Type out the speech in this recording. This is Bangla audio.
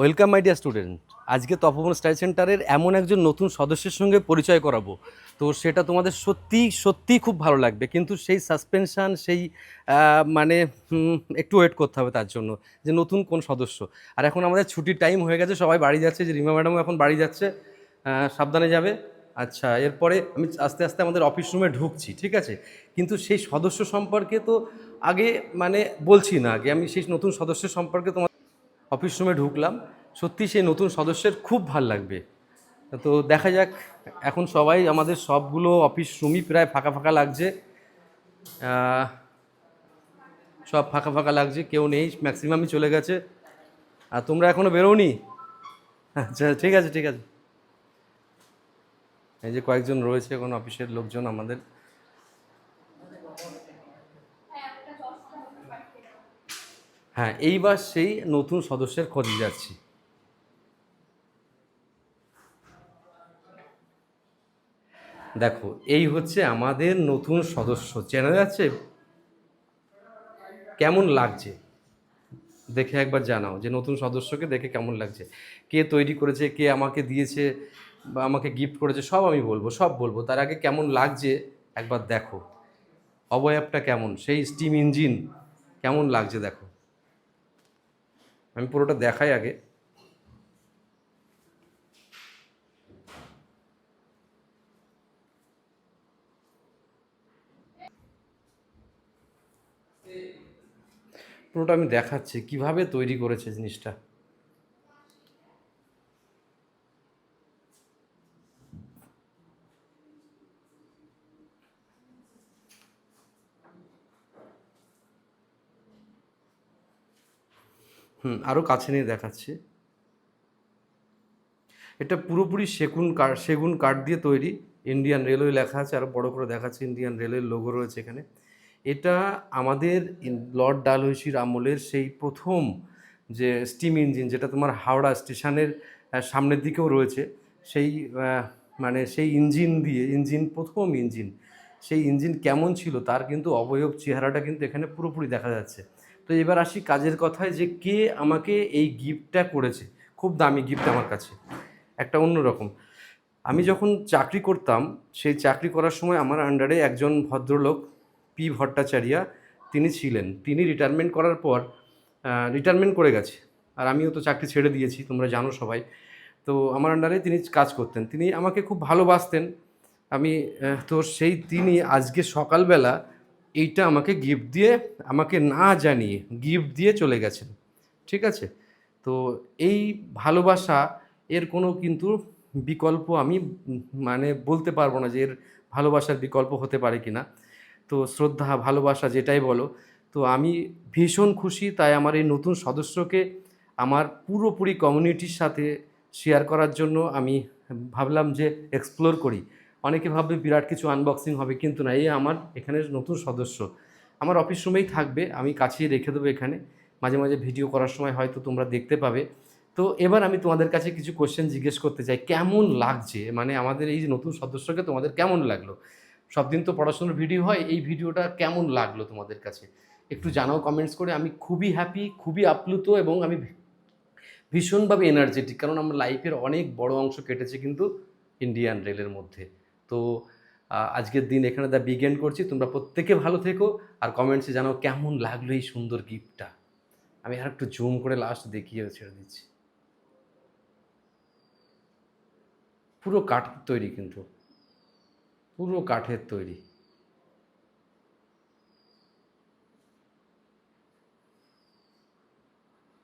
ওয়েলকাম মাই ডিয়ার স্টুডেন্ট আজকে তপবন স্টাডি সেন্টারের এমন একজন নতুন সদস্যের সঙ্গে পরিচয় করাবো। তো সেটা তোমাদের সত্যি সত্যি খুব ভালো লাগবে। কিন্তু সেই সাসপেনশান সেই মানে একটু ওয়েট করতে হবে তার জন্য যে নতুন কোন সদস্য। আর এখন আমাদের ছুটির টাইম হয়ে গেছে, সবাই বাড়ি যাচ্ছে, যে রিমা ম্যাডামও এখন বাড়ি যাচ্ছে সাবধানে যাবে। আচ্ছা এরপরে আমি আস্তে আস্তে আমাদের অফিস রুমে ঢুকছি, ঠিক আছে? কিন্তু সেই সদস্য সম্পর্কে তো আগে মানে বলছি না আগে। আমি সেই নতুন সদস্যের সম্পর্কে তোমার অফিস রুমে ঢুকলাম। সত্যি সেই নতুন সদস্যের খুব ভালো লাগবে। তো দেখা যাক, এখন সবাই আমাদের সবগুলো অফিস রুমই প্রায় ফাঁকা ফাঁকা লাগছে। সব ফাঁকা ফাঁকা লাগছে, কেউ নেই, ম্যাক্সিমামই চলে গেছে। আর তোমরা এখনও বেরোনি আচ্ছা ঠিক আছে ঠিক আছে। এই যে কয়েকজন রয়েছে এখন অফিসের লোকজন আমাদের। হ্যাঁ এইবার সেই নতুন সদস্যের খোঁজে যাচ্ছি দেখো, এই হচ্ছে আমাদের নতুন সদস্য। চেনা যাচ্ছে? কেমন লাগছে? দেখে একবার জানাও যে নতুন সদস্যকে দেখে কেমন লাগছে। কে তৈরি করেছে, কে আমাকে দিয়েছে, বা আমাকে গিফট করেছে, সব আমি বলব, সব বলব। তার আগে কেমন লাগছে একবার দেখো। অবয়বটা কেমন? সেই স্টিম ইঞ্জিন কেমন লাগছে দেখো? আমি পুরোটা দেখাই আগে। পুরোটা আমি দেখাচ্ছি কীভাবে তৈরি করেছে জিনিসটা। হুম আরও কাছে নিয়ে দেখাচ্ছি। এটা পুরোপুরি সেগুন কাঠ সেগুন কাঠ দিয়ে তৈরি। ইন্ডিয়ান রেলওয়ে লেখা আছে আরও বড় করে দেখাচ্ছে। ইন্ডিয়ান রেলওয়ের লোগো রয়েছে এখানে। এটা আমাদের লর্ড ডালহৌসির আমলের সেই প্রথম যে স্টিম ইঞ্জিন যেটা তোমার হাওড়া স্টেশনের সামনের দিকেও রয়েছে। সেই মানে সেই ইঞ্জিন দিয়ে ইঞ্জিন প্রথম ইঞ্জিন সেই ইঞ্জিন কেমন ছিল তার কিন্তু অবয়ব চেহারাটা কিন্তু এখানে পুরোপুরি দেখা যাচ্ছে। তো এবার আসি কাজের কথায় যে কে আমাকে এই গিফটটা করেছে। খুব দামি গিফট আমার কাছে। একটা অন্যরকম। আমি যখন চাকরি করতাম, সেই চাকরি করার সময় আমার আন্ডারে একজন ভদ্রলোক পি ভট্টাচার্যা, তিনি ছিলেন। তিনি রিটায়ারমেন্ট করার পর রিটায়ারমেন্ট করে গেছে। আর আমিও তো চাকরি ছেড়ে দিয়েছি, তোমরা জানো সবাই। তো আমার আন্ডারে তিনি কাজ করতেন। তিনি আমাকে খুব ভালোবাসতেন। আমি তো সেই তিনি আজকে সকালবেলা এইটা আমাকে গিফট দিয়ে আমাকে না জানিয়ে গিফট দিয়ে চলে গেছেন, ঠিক আছে? তো এই ভালোবাসা, এর কোনো কিন্তু বিকল্প আমি মানে বলতে পারব না যে এর ভালোবাসার বিকল্প হতে পারে কি না তো শ্রদ্ধা, ভালোবাসা যেটাই বলো, তো আমি ভীষণ খুশি তাই আমার এই নতুন সদস্যকে আমার পুরোপুরি কমিউনিটির সাথে শেয়ার করার জন্য আমি ভাবলাম যে এক্সপ্লোর করি। অনেকে ভাববে বিরাট কিছু আনবক্সিং হবে, কিন্তু না, এই আমার এখানে নতুন সদস্য। আমার অফিস রুমেই থাকবে, আমি কাছেই রেখে দেবো এখানে। মাঝে মাঝে ভিডিও করার সময় হয়তো তোমরা দেখতে পাবে। তো এবার আমি তোমাদের কাছে কিছু কোশ্চেন জিজ্ঞেস করতে চাই, কেমন লাগছে? মানে আমাদের এই যে নতুন সদস্যকে তোমাদের কেমন লাগল? সব দিন তো পড়াশোনার ভিডিও হয়, এই ভিডিওটা কেমন লাগল তোমাদের কাছে? একটু জানাও কমেন্টস করে, আমি খুবই হ্যাপি খুবই আপ্লুত এবং আমি ভীষণভাবে এনার্জেটিক কারণ আমার লাইফের অনেক বড় অংশ কেটেছে কিন্তু ইন্ডিয়ান রেলের মধ্যে। তো আজকের দিন এখানে দা বিজ্ঞান করছি, তোমরা প্রত্যেকে ভালো থেকো আর কমেন্টসে জানাও কেমন লাগল এই সুন্দর গিফটটা আমি আর একটু জুম করে লাস্ট দেখিয়ে ছেড়ে দিচ্ছি। পুরো কাঠের তৈরি কিন্তু। পুরো কাঠের তৈরি।